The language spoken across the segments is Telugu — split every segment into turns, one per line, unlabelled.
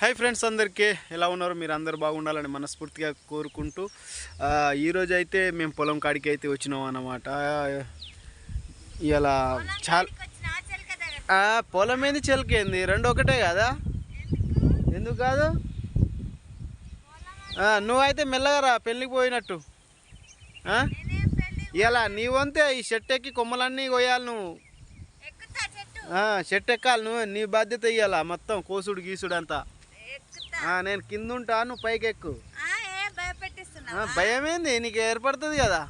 హాయ్ ఫ్రెండ్స్ అందరికీ ఎలా ఉన్నారు? మీరు అందరు బాగుండాలని మనస్ఫూర్తిగా కోరుకుంటూ ఈరోజు అయితే మేము పొలం కాడికి అయితే వచ్చినాం అన్నమాట. ఇలా చాలా పొలం ఏంది చెలకేంది రెండు ఒకటే కదా? ఎందుకు కాదు? నువ్వైతే మెల్లగా రా పెళ్ళికి పోయినట్టు? ఇలా నీ వంతే ఈ షెట్ ఎక్కి కొమ్మలన్నీ కొయ్యాలి నువ్వు. షెట్ ఎక్కాలి నువ్వు నీ బాధ్యత ఇయ్యాల మొత్తం కోసుడు గీసుడు అంతా. నేను కింద ఉంటా నువ్వు పైకి ఎక్కు భయం ఏంది నీకు ఏర్పడుతుంది కదా.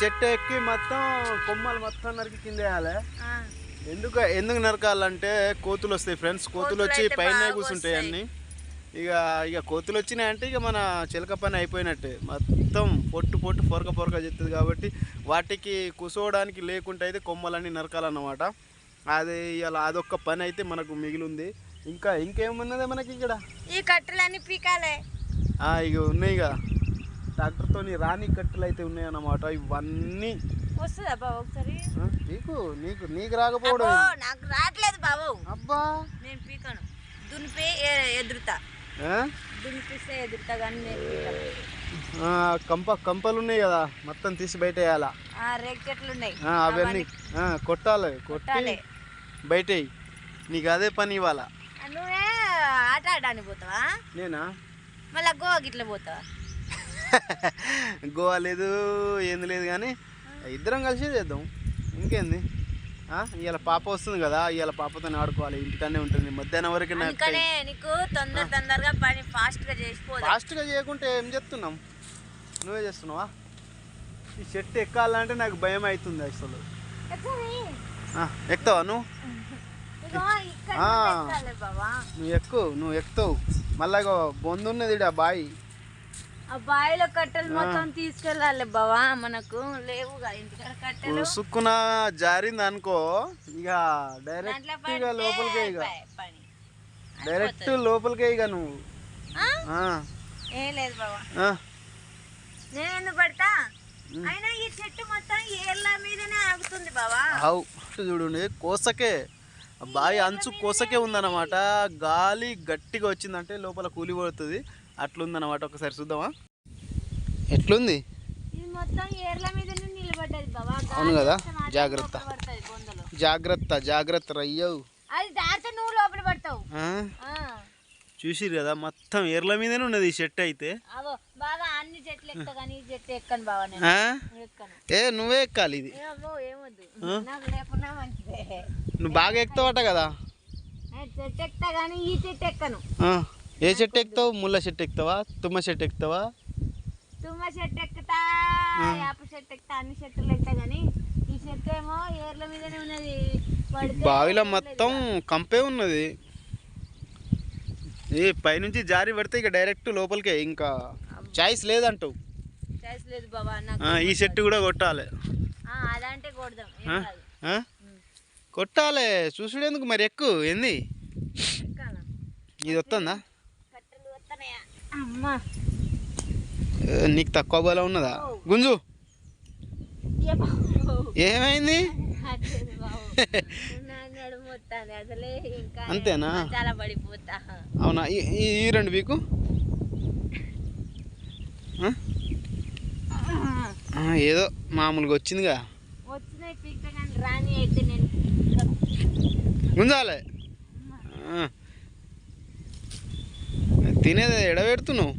చెట్టు
ఎక్కి. మొత్తం కొమ్మలు మొత్తం నరికి కింద వేయాలి. ఎందుకు ఎందుకు నరకాలంటే కోతులు వస్తాయి ఫ్రెండ్స్. కోతులు వచ్చి పైన కూర్చుంటాయి. అన్ని. ఇక ఇక కోతులు వచ్చినాయంటే ఇక మన చిలక పని అయిపోయినట్టే. మొత్తం పొట్టు పొట్టు పొరక పొరక చెప్తుంది కాబట్టి వాటికి కూర్చోవడానికి లేకుంటే అయితే కొమ్మలన్నీ నరకాలన్నమాట. అది ఇలా అదొక్క పని అయితే మనకు మిగిలింది. ఇంకా ఇంకేమున్నదే మనకి ఇక్కడ?
ఈ కట్టెలన్నీ పీకాలే.
ఇక ఉన్నాయి కదా ట్రాక్టర్తో రాని కట్టెలు అయితే ఉన్నాయి అన్నమాట ఇవన్నీ.
వస్తుందా బాబు ఒకసారి?
నీకు నీకు నీకు రాకపోవడం?
నాకు రావట్లేదు బాబు.
అబ్బా.
నేను పీకను. దునిపి ఎదురుతా? దునిపిస్తే ఎదురుతా కానీ నేను
కంప కంపలు ఉన్నాయి కదా. మొత్తం తీసి బయట వేయాలా?
రేగు చెట్లు ఉన్నాయి
అవన్నీ. కొట్టాలి కొట్టి
కొట్టాలి.
బయట. నీకు అదే పని ఇవాళ.
ఆ, నువ్వే ఆట ఆడడానికి పోతావా?
నేనా?
మళ్ళా గోవా గిట్ల పోతావా?
గోవా లేదు ఏంది లేదు కానీ ఇద్దరం కలిసి చేద్దాం. ఇంకేంది? ఇవాళ పాప వస్తుంది కదా ఇవాళ పాపతో ఆడుకోవాలి ఇంటికనే ఉంటుంది. మధ్యాహ్నం వరకు నాకు
తొందర తొందరగా పని ఫాస్ట్గా చేసిపోదా
ఫాస్ట్గా చేయకుంటే ఏం చెప్తున్నాం నువ్వే చేస్తున్నావా? ఈ చెట్టు ఎక్కాలంటే నాకు భయం అవుతుంది అసలు. ఎక్కుతావా నువ్వు? ఆ. నువ్వు ఎక్కు నువ్వు ఎక్కుతావు. మళ్ళా బొందు ఉన్నది ఈడ బాయి.
ఆ బావిలో కట్టెలు మొత్తం తీసుకెళ్ళాలి బావా మనకు కట్టెలు.
సుక్కున జారింది అనుకో ఇక డైరెక్ట్ ఇక లోపలికే ఇక డైరెక్ట్ లోపలికే ఇక నువ్వు.
ఆ?
ఆ,
ఏం లేదు బావా.
ఆ,
నేను ఎందుకు పడతా? అయినా ఈ చెట్టు మొత్తం ఏళ్ళ మీదనే ఆగుతుంది బావా.
ఆవు చూడండి కోసకే బావి అంచు కోసకే ఉందన్నమాట. గాలి గట్టిగా వచ్చిందంటే లోపల కూలి పడుతుంది. అట్లుందన్నమాట. ఒకసారి చూద్దామా? ఎట్లుంది? అవును కదా? జాగ్రత్త. జాగ్రత్త జాగ్రత్త రయ్యవు. చూసిరు కదా మొత్తం ఎర్ల మీదనే ఉన్నది ఈ షెట్ అయితే.
బాగా అన్ని చెట్లు ఎక్కుతా కానీ ఈ చెట్టు ఎక్కను బావా నేను.
ఆ?
ఎక్కను.
ఏ నువ్వే ఎక్కాలి ఇది.
ఏమో ఏమొద్దు. నాకు లేకున్నా మంచిదే.
నువ్వు బాగా ఎక్కుతావట కదా.
నేను చెట్టు ఎక్కుతా కానీ ఈ చెట్టు ఎక్కను.
ఆ, ఏ చెట్టు ఎక్కుతావు? ముళ్ళ చెట్టు ఎక్కుతావా? తుమ్మ చెట్టు ఎక్కుతావా?
తుమ్మ చెట్టు ఎక్కుతా యాప చెట్టు ఎక్కుతా అన్ని చెట్లు ఎక్కుతా కానీ ఈ చెట్టు ఏమో ఏర్ల మీదనే ఉన్నది.
బావిలో మొత్తం కంపే ఉన్నది. ఏ పైనుంచి జారి పడితే ఇక డైరెక్ట్ లోపలికే ఇంకా. చాయిస్ లేదంటావు.
చాయిస్ లేదు బాబా
ఈ చెట్టు కూడా కొట్టాలి.
అదంటే కొడదాం?
కొట్టాలి చూసుడేందుకు మరి ఎక్కువ ఏంది? ఇది వస్తుందా? నీకు తక్కువ బలం ఉన్నదా? గుంజు. ఏమైంది? అంతేనా? అవునా? ఈ- రెండు వీకు? ఏదో మామూలుగా వచ్చిందిగా. గుంజాలే. తినేది ఎడబెడుతున్నావు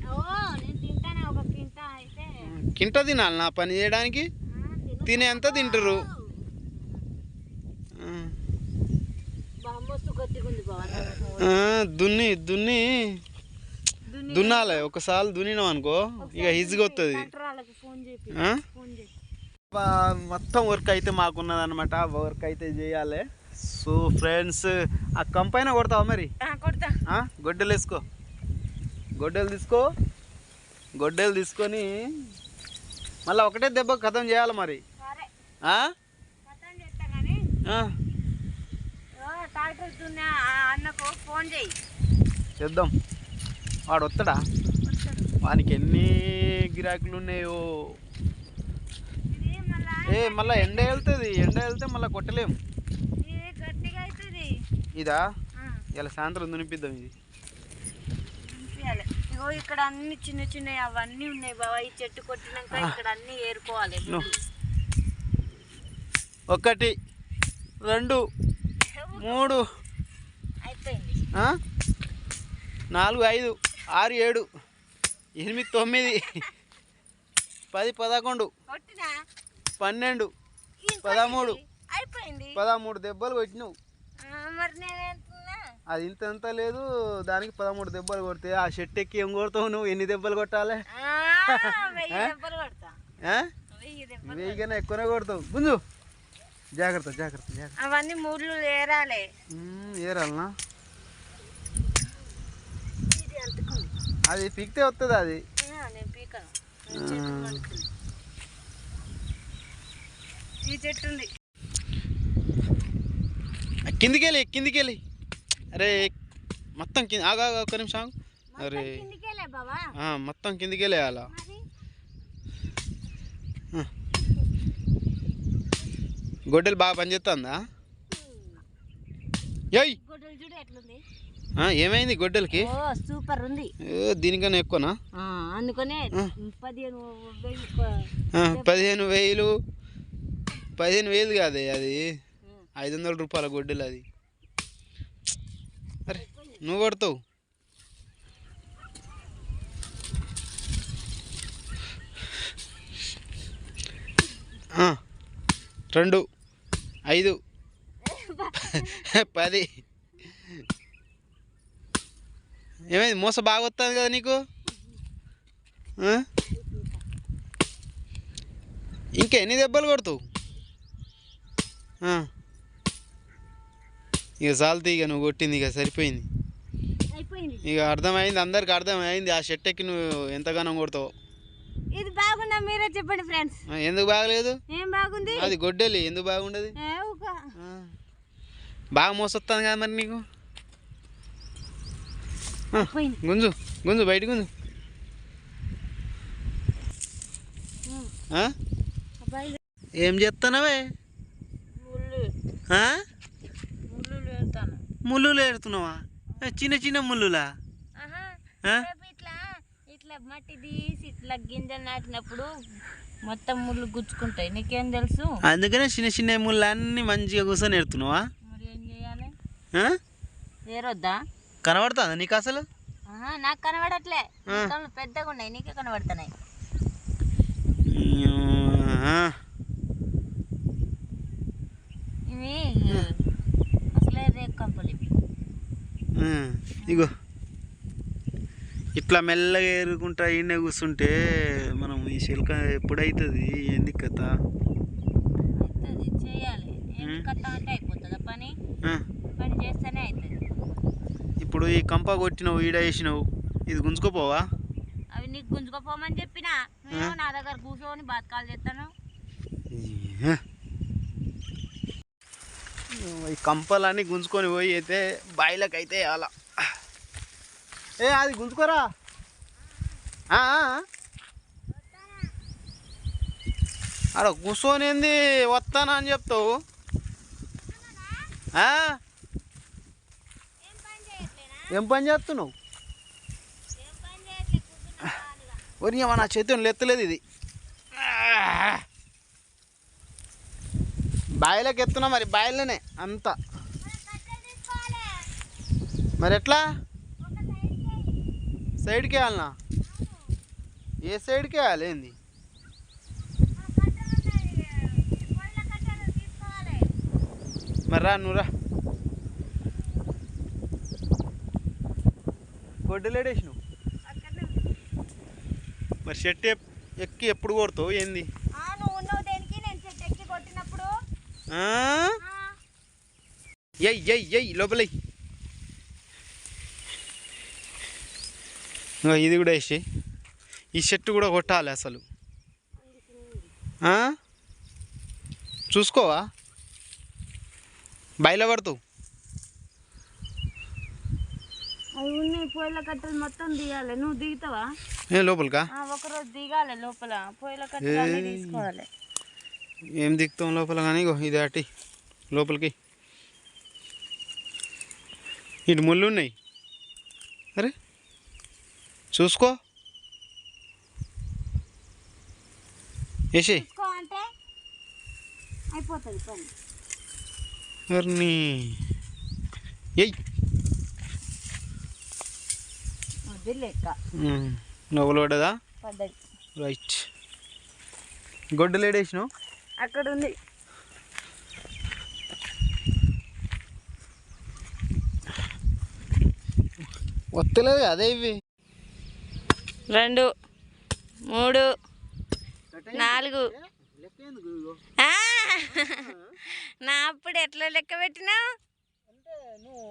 కింట అయితే.
కింట తినాలి నా పని చేయడానికి?
తిను.
తినేంత తింటారు దున్ని దున్ని. దున్నాలి ఒకసారి దున్నినాం అనుకో ఇక ఈజీగా వస్తుంది మొత్తం వర్క్ అయితే మాకున్నది అనమాట వర్క్ అయితే చేయాలి. సో ఫ్రెండ్స్ ఆ కంపైన కొడతావా మరి? గొడ్డలు వేసుకో. గొడ్డలు తీసుకో. గొడ్డలు తీసుకొని మళ్ళీ ఒకటే దెబ్బ కథం చేయాలి మరి. చేద్దాం. వాడు వస్తాడా. వానికి ఎన్ని గిరాకులు ఉన్నాయో ఏ మళ్ళీ ఎండ వెళ్తుంది ఎండ వెళ్తే మళ్ళీ కొట్టలేం
ఇది?
ఇలా సాయంత్రం దునిపిద్దాం ఇది.
ఇగో ఇక్కడ అన్ని చిన్న చిన్నవి అవన్నీ ఉన్నాయి బాబా ఈ చెట్టు కొట్టినాక ఇక్కడ అన్ని ఏరుకోవాలి.
ఒకటి రెండు మూడు.
అయిపోయింది?
నాలుగు ఐదు. ఆరు ఏడు. ఎనిమిది తొమ్మిది. పది పదకొండు. పన్నెండు. పదమూడు. పదమూడు దెబ్బలు కొట్టినావు. అది ఇంత ఎంత లేదు దానికి పదమూడు దెబ్బలు కొడితే ఆ షెట్ ఎక్కి ఏం కొడతావు నువ్వు? ఎన్ని దెబ్బలు కొట్టాలి? వెయ్యికన్నా ఎక్కువనే కొడతావు. గుంజు జాగ్రత్త జాగ్రత్త జాగ్రత్త.
అవన్నీ ముళ్ళు ఏరాలి.
ఏరాలనా
ఇది అంటుకుంది
అది పిక్తే వస్తుంది అది.
ఆ, నేను పీకను. నేను చెట్టు కొనుక్కున్నా. ఈ చెట్టు ఉంది.
కిందికి వెళ్ళి కిందికి వెళ్ళి అరే మొత్తం కింద ఆగా ఒక్క నిమిషం. అరే.
మొత్తం
కిందికి వెళ్ళేయాల
మరి?
గొడ్డలు బాగా పనిచేస్తుందా? ఏయ్! ఏమైంది గొడ్డలకి?
సూపర్ ఉంది.
దీనికన్నా ఎక్కువనా?
అందుకనే. పదిహేను
పదిహేను వేలు పదిహేను వేలు కాదే అది. ఐదు వందల రూపాయల గొడ్డలు అది. అరే నువ్వు కొడతావు. రెండు ఐదు పది. ఏమైంది? మోస బాగా వస్తుంది కదా నీకు? ఇంకా ఎన్ని దెబ్బలు కొడతావు. ఇక చాలుతీ ఇక నువ్వు కొట్టింది ఇక సరిపోయింది. ఇక అర్థమైంది అందరికి అర్థమైంది ఆ షర్ట్ ఎక్కి నువ్వు ఎంతగానో కొడతావు.
ఇది బాగుందా మీరే చెప్పండి ఫ్రెండ్స్.
ఎందుకు బాగలేదు?
ఏం బాగుంది?
అది గొడ్డలి ఎందుకు బాగుండదు. బాగా మోసొస్తుంది కదా మరి నీకు? గుంజు గుంజు బయట గుంజు. ఏం చేస్తున్నావే
ముళ్ళు.
ఏడుతున్నావా చిన్న చిన్న ముళ్ళులా?
ఇట్లా ఇట్లా మట్టి తీసి ఇట్లా గింజలు నాటినప్పుడు మొత్తం ముళ్ళు గుచ్చుకుంటాయి. నీకేం తెలుసు?
అందుకనే చిన్న చిన్న ముళ్ళు అన్నీ మంచిగా కూర్చొని ఎడుతున్నావా?
మరి ఏం చేయాలి? ఏరొద్దా?
కనబడుతుందా నీకు అసలు?
నాకు కనబడట్లే. పెద్దగా ఉన్నాయి నీకే కనబడుతున్నాయి. ఇవి అసలే కంపలు.
ఇగో. ఇట్లా మెల్లగా ఏరుకుంటా ఈయన కూర్చుంటే మనం ఈ శిల్క ఎప్పుడైతుంది? ఏంది కథ?
చేయాలి. కథ అంటే అయిపోతుందా పని. పని చేస్తేనే
ఇప్పుడు ఈ కంప కొట్టినావు ఈడ వేసినావు ఇది గుంజుకోపోవా?
అవి నీకు గుంజుకోపోమని చెప్పినా నువ్వేమో నా దగ్గర కూర్చొని బతకాలు చేస్తాను.
ఈ కంపలన్నీ గుంజుకొని పోయి అయితే బాయిలకు అయితే అలా ఏ అది గుంజుకోరా? ఆ, ఆ. ఆడ కూర్చొని ఏంది వస్తానా అని చెప్తావు? ఏం పని చేస్తున్నావు? ఒరి నా చేతిని ఎత్తలేదు ఇది. బాయిలోకి ఎత్తున్నా మరి బాయిలోనే అంతా. మరి ఎట్లా? సైడ్కి వేయాలనా ఏ సైడ్కి వెళ్ళాలి ఏంది? మరి రా నువ్వు రా. గొడ్డలేడేసి నువ్వు మరి ఎప్- ఎక్కి ఎప్పుడు కొడతావు? ఏంది? ఎయ్ ఎయ్ ఎయ్ లోపలై. ఇది కూడా వేసి. ఈ షర్ట్ కూడా కొట్టాలి అసలు. ఆ? చూసుకోవా? బయలు
అవి ఉన్నాయి పొయ్యిల కట్టెలు మొత్తం దిగాలి నువ్వు దిగుతావా?
ఏ లోపలికా?
ఒకరోజు దిగాలి లోపల. పొయ్యిల కట్టెలు తీసుకోవాలి.
ఏం దిగుతాం లోపల కానీ ఇది అటి లోపలికి. ఇటు ముళ్ళు ఉన్నాయి. అరే చూసుకో.
అంటే అయిపోతుంది పని.
ఎయ్
లెక్క.
నవ్వులు పడ్డదా?
పడ్డది.
రైట్ గొడ్డలు ఏడేసినావు
అక్కడ ఉంది
వస్తలేదు అదే ఇవి?
రెండు మూడు నాలుగు. ఆ! నా అప్పుడు ఎట్లా లెక్క పెట్టినావు?
అంటే నువ్వు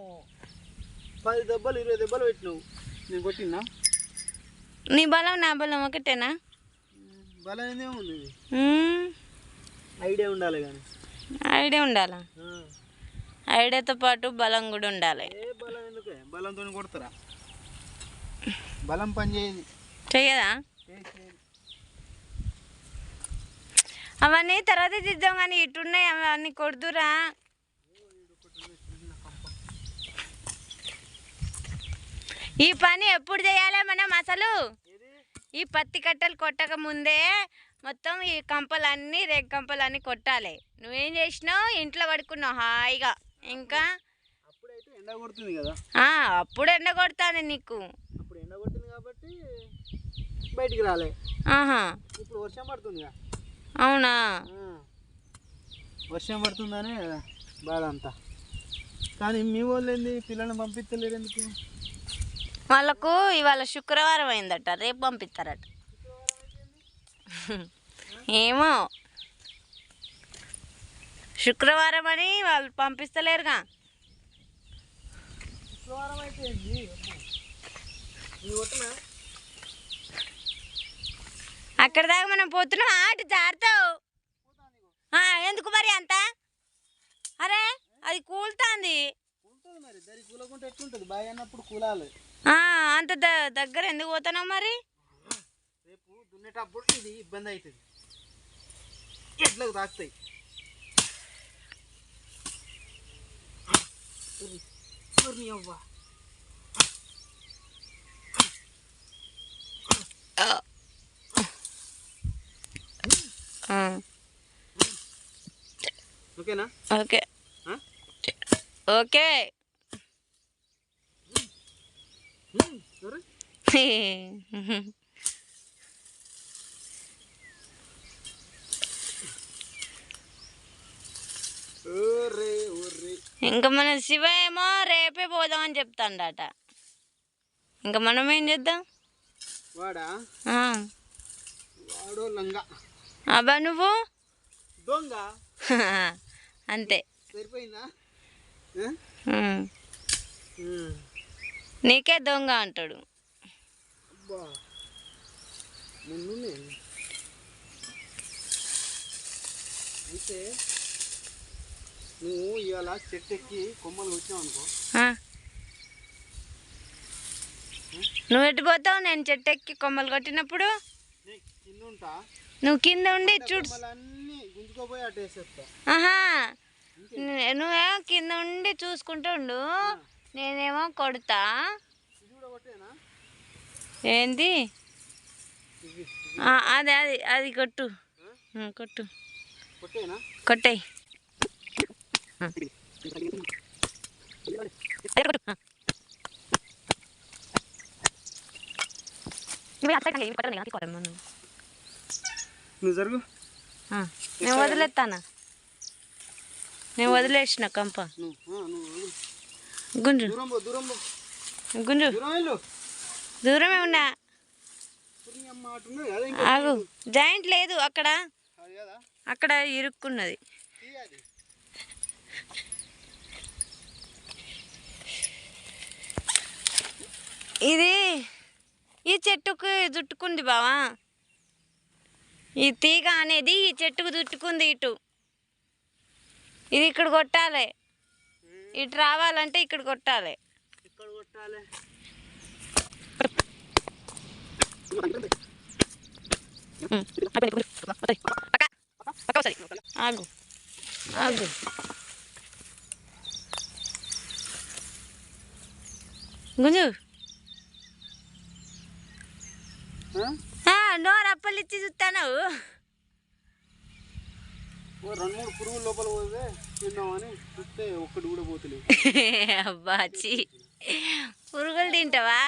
పది దెబ్బలు ఇరవై దెబ్బలు పెట్టినావు. నేను కొట్టినా?
నీ బలం నా బలం ఒకటేనా?
బలం ఏముంది. ఐడియా ఉండాలి కానీ.
ఐడియా ఉండాలా? ఐడియాతో పాటు బలం కూడా ఉండాలి.
బలం ఎందుకే? బలంతో కొడతారా? బలం పని చేయదు
చెయ్యదా? అవన్నీ తర్వాత తీద్దాం కానీ ఇటున్నాయి అవన్నీ కొడుతురా ఈ పని ఎప్పుడు చేయాలి మనం అసలు? ఈ పత్తి కట్టలు కొట్టక ముందే మొత్తం ఈ కంపలన్నీ రేగ్ కంపలన్నీ కొట్టాలి. నువ్వేం చేసినావు? ఇంట్లో పడుకున్నావు హాయిగా. ఇంకా?
ఎండ కొడుతుంది
అప్పుడు ఎండ నీకు.
కొడుతుంది కాబట్టి బయటికి రాలే.
ఆహా.
ఇప్పుడు వర్షం పడుతుందిగా
అవునా.
వర్షం పడుతుందనే బాధ అంతా. కానీ మీ వాళ్ళు ఏంది? పిల్లల్ని పంపిస్తలేరు ఎందుకు?
వాళ్ళకు ఇవాళ శుక్రవారం అయిందట రేపు పంపిస్తారట. ఏమో. శుక్రవారం అని వాళ్ళు పంపిస్తలేరుగా. అక్కడ దాకా మనం పోతున్నాం అటు జారుతావు. ఎందుకు మరి అంత? అరే అది కూలుతాంది.
కూలాలి.
అంత దగ్గర ఎందుకు పోతున్నావు మరి?
రేపు దున్నేటప్పుడు ఇది ఇబ్బంది అవుతుంది. ఎట్లకు తాకుతాయి. అవ్వ. ఓకేనా?
ఓకే? ఓకే. ఇంకా మన శివ ఏమో రేపే పోదామని చెప్తాడట. ఇంకా మనం ఏం చేద్దాం? అబ్బా నువ్వు? అంతే. నీకే దొంగ అంటాడు.
అబ్బా ముందు నేను అయితే నువ్వు ఇవాళ చెట్టు ఎక్కి కొమ్మలు వచ్చావు అనుకో.
నువ్వు నేను చెట్టు ఎక్కి కొమ్మలు కొట్టినప్పుడు
నీ కింద ఉంటా
నువ్వు కింద ఉండి చూడు
కొమ్మలన్నీ గుంజుకోపోయి అటు వేసేస్తా
ఆహా ను- నువ్వేమో కింద ఉండి చూసుకుంటూ ఉండు నేనేమో కొడతా ఏంది? అదే అది అది కొట్టు. కొట్టు. కొట్టేయి.
నువ్వు జరుగు.
నేను వదిలేస్తానా. నేను వదిలేసిన కంప. గుంజు. గుంజు. దూరమే ఉన్నా. ఆగు. జాయింట్ లేదు అక్కడ. అక్కడ ఇరుక్కున్నది. ఇది ఈ చెట్టుకు చుట్టుకుంది బావా. ఈ తీగ అనేది ఈ చెట్టుకు చుట్టుకుంది ఇటు. ఇది ఇక్కడ కొట్టాలి. ఇటు రావాలంటే ఇక్కడ కొట్టాలి.
ఇక్కడ కొట్టాలి.
ఆగు ఆగు గుంజు
ఆ?
నోరు అప్పలు ఇచ్చి చూస్తాను
రెండు మూడు పురుగులు లోపల పోతే తిన్నామని చూస్తే ఒక్కటి కూడా పోతలేదు
అబ్బా పురుగులు తింటావా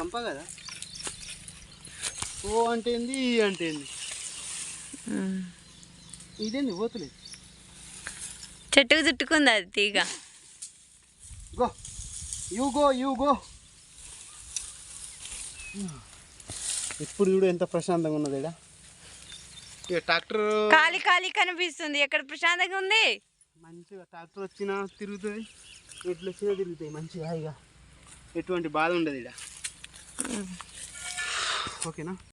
కంప కదా? ఓ అంటే ఏంది ఈ అంటే ఏంది ఇదేంది పోతలేదు
చెట్టుకు చుట్టుకుంది అది తీగ.
Go you go you go. ఇప్పుడు చూడు ఎంత ప్రశాంతంగా ఉన్నది ఈడ. ఇక ట్రాక్టర్
ఖాళీ ఖాళీ కనిపిస్తుంది. ఎక్కడ ప్రశాంతంగా ఉంది?
మంచిగా ట్రాక్టర్ వచ్చినా తిరుగుతుంది. ఎట్లు వచ్చినా తిరుగుతాయి మంచిగా హాయిగా ఎటువంటి బాధ ఉండదు ఇక ఓకేనా?